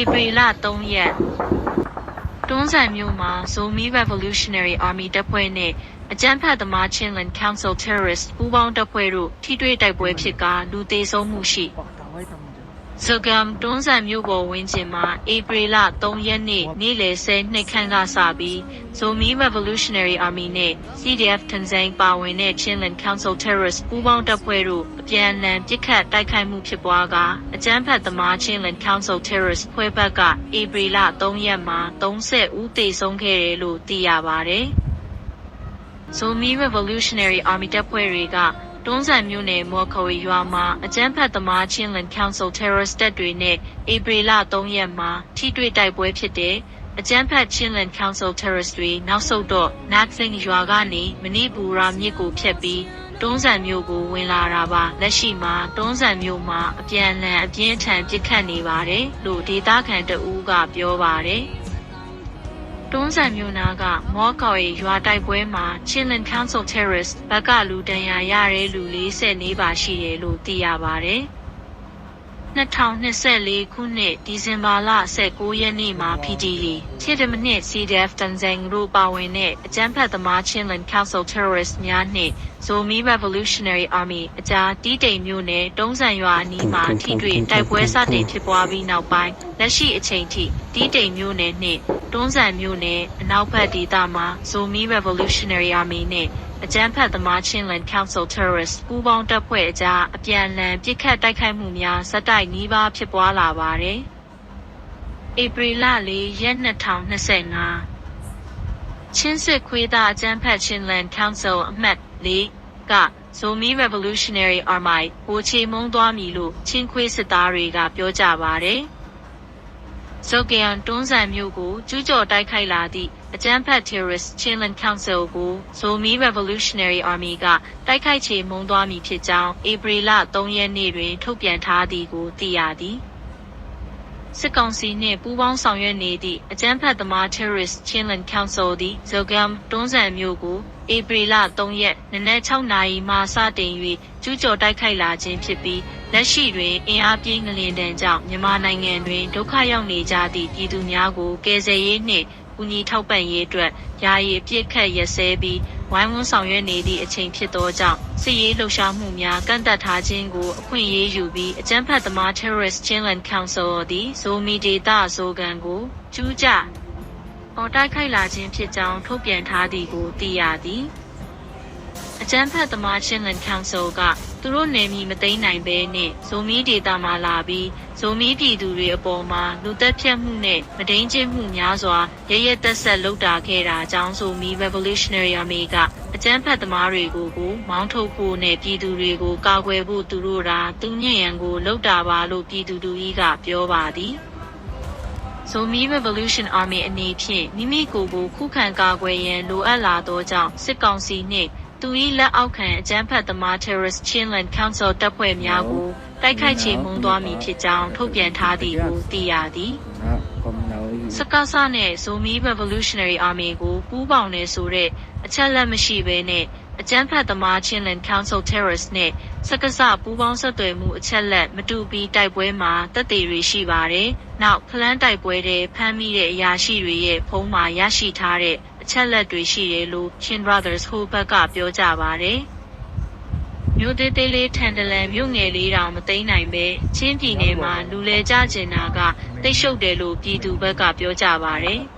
ဧပြီလ3ရက်တွန်းဆန်မြို့မှာ Zomi Revolutionary Army တပ်ဖွဲ့နဲ့အကြမ်းဖက်သမား Chinland Council Terrorist ပူးပေါင်းတပ်ဖွဲ့တို့ထိတွေ့တိုက်ပွဲဖြစ်ကာလူသေဆုံးမှုရှိ ဇဂမ်တွန်းဆန်မြို့ပေါ်ဝင်းကျင်မှာဧပြီလ3ရက်နေ့နေ့လယ်10နှစ်ခန့်ကစပြီး Zomi Revolutionary Army နဲ့ CDF Tanzania ပါဝင်တဲ့ Chinland Council Terrorist ပူးပေါင်းတပ်ဖွဲ့တို့အပြန်အလှန်ပစ်ခတ်တိုက်ခိုက်မှုဖြစ်ပွားကာအကြမ်းဖက်သမား Chinland Council Terrorist ဖွဲ့ဘက်ကဧပြီလ3ရက်မှာ30ဦးသေဆုံးခဲ့တယ်လို့သိရပါတယ်။ Zomi Revolutionary Army တပ်ဖွဲ့တွေက တွန်းဆန်မြို့နယ် မော်ခဝေရွာမှာ အကြမ်းဖက်သမားချင်းလန် Council Terrorist တပ်တွေနဲ့ ဧပြီလ3ရက်မှာ ထိတွေ့တိုက်ပွဲဖြစ်တဲ့အကြမ်းဖက်ချင်းလန် Council Terrorist တွေ နောက်ဆုတ်တော့ Naxing ရွာကနေ မဏိပူရာမြစ်ကိုဖြတ်ပြီး တွန်းဆန်မြို့ကို ဝင်လာတာပါ လက်ရှိမှာ တွန်းဆန်မြို့မှာ အပြန်အလှန် အပြင်းအထန် ပစ်ခတ်နေပါတယ်လို့ ဒေသခံတအူးက ပြောပါတယ် တွန်းဆန်မြို့နာက မောကော်ရီရွာတိုက်ပွဲမှာ Chinland Council Terrorist ဘက်ကလူတန်ရာရတဲ့လူ 40နေပါရှိတယ်လို့ သိရပါတယ်။ 2024 ခုနှစ် ဒီဇင်ဘာလ 19 ရက်နေ့မှာ PDD ခြေတမနစ် CDF တန်ဇန်တို့ပါဝင်တဲ့ အကြမ်းဖက်သမား Chinland Council Terrorist များနှင့် Zomi Revolutionary Army အကြား တီးတိမ်မြို့နယ် တုံးဆန်ရွာအနီးမှာ ထိတွေ့တိုက်ပွဲစတင်ဖြစ်ပွားပြီးနောက်ပိုင်း လက်ရှိအချိန်ထိ တီးတိမ်မြို့နယ်နှင့် တွန်းဆန်မြို့နယ် အနောက်ဘက်ဒေသမှာ Zomi Revolutionary Army နှင့် အကြမ်းဖက်သမား Chinland Council Terrorist ပူးပေါင်းတပ်ဖွဲ့အကြား အပြန်အလှန် ပစ်ခတ်တိုက်ခိုက်မှုများဇက်တိုက်နီးပါး ဖြစ်ပွားလာပါတယ်။ဧပြီလ4ရက်2025ချင်းစစ်ခွေးသားအကြမ်းဖက် Chinland Council အမှတ် ၄ က Zomi Revolutionary Army ကိုချေမုံသွားမည်လို့ ချင်းခွေးစစ်သားတွေက ပြောကြပါတယ်။ ဇော့ကယန်တွန်းဆန်မြို့ကို ကျူးကျော်တိုက်ခိုက်လာသည့် အကြမ်းဖက် Terrorist Chinland Council ကို Zomi Revolutionary Army က တိုက်ခိုက်ချေမှုန်းသွားမည်ဖြစ်ကြောင်း ဧပြီလ3ရက်နေ့တွင် ထုတ်ပြန်ထားသည်ကို သိရသည်။စစ်ကောင်စီနှင့် ပူးပေါင်းဆောင်ရွက်နေသည့် အကြမ်းဖက်သမား Terrorist Chinland Council သည်ဇိုဂမ်တွန်းဆန်မြို့ကို ဧပြီလ3ရက် နနက်6နာရီမှ စတင်၍ကျူးကျော်တိုက်ခိုက်လာခြင်းဖြစ်ပြီး လက်ရှိတွင်အင်အားပြင်းငလျင်တန်ကြောင့်မြန်မာနိုင်ငံတွင်ဒုက္ခရောက်နေကြသည့်ပြည်သူများကိုကယ်ဆယ်ရေးနှင့်ကူညီထောက်ပံ့ရေးအတွက်ယာယီအပြစ်ခတ်ရက်စဲပြီးဝိုင်းဝန်းဆောင်ရွက်နေသည့်အချိန်ဖြစ်သောကြောင့်စစ်ရေးလှုပ်ရှားမှုများကန့်သက်ထားခြင်းကိုအခွင့်အရေးယူပြီးအကြမ်းဖက်သမား Terrorist Chinland Council သည်ဇိုမီဒေတာဇိုကန်ကိုကျူးကျအော်တိုက်ခိုက်လာခြင်းဖြစ်ကြောင်းထုတ်ပြန်ထားသည်ကိုသိရသည်အကြမ်းဖက်သမားချင်းလန်ကောင်ဆယ်က သူတို့နယ်မြေမသိမ်းနိုင်ဘဲနဲ့ဇိုမီဒေတာမှာလာပြီးဇိုမီပြည်သူတွေအပေါ်မှာလူသက်ဖြတ်မှုနဲ့မဒိန်ကျင့်မှုများစွာရရတက်ဆက်လုပ်တာခဲ့တာကြောင့်ဇိုမီ Revolutionary Army ကအကြမ်းဖက်သမားတွေကိုကိုမောင်းထုတ်ဖို့နဲ့ပြည်သူတွေကိုကာကွယ်ဖို့သူတို့ရာသူညံ့ရန်ကိုလုပ်တာပါလို့ပြည်သူတူကြီးကပြောပါသည် Zomi Revolution Army အနေဖြင့်မိမိကိုယ်ကိုခုခံကာကွယ်ရန်လိုအပ်လာသောကြောင့်စစ်ကောင်စီနှင့် သူ၏လက်အောက်ခံအကြမ်းဖက်သမား Terrorist Chinland Council တပ်ဖွဲ့များကို တိုက်ခိုက်ချေမှုန်းသွားမည်ဖြစ်ကြောင်းထုတ်ပြန်ထားသည်ကို သိရသည် đó con nấu စကားစနဲ့ Zomi Revolutionary Army ကို ပူးပေါင်းနေဆိုတဲ့ အချက်လက်မရှိဘဲနဲ့ အကြမ်းဖက်သမား Chinland Council Terrorist နဲ့ စကားစပူးပေါင်းဆက်သွယ်မှုအချက်လက် မတူပြီးတိုက်ပွဲမှာတပ်တွေတွေရှိပါတယ်။နောက် ဖလန်းတိုက်ပွဲတွေဖမ်းမိတဲ့အရာရှိတွေရဲ့ ဖုံးမှာရရှိထားတဲ့ အချက်လက်တွေရှိတယ်လို့ Chin Brothers ဟိုဘက်က ပြောကြပါတယ်။မြို့သေးသေးလေးထန်တလန်မြို့ငယ်လေးတောင်မသိမ်းနိုင်ပဲချင်းပြည်နယ်မှာလူလဲကြကျင်တာကတိတ်ရှုပ်တယ်လို့ပြည်သူဘက်ကပြောကြပါတယ်။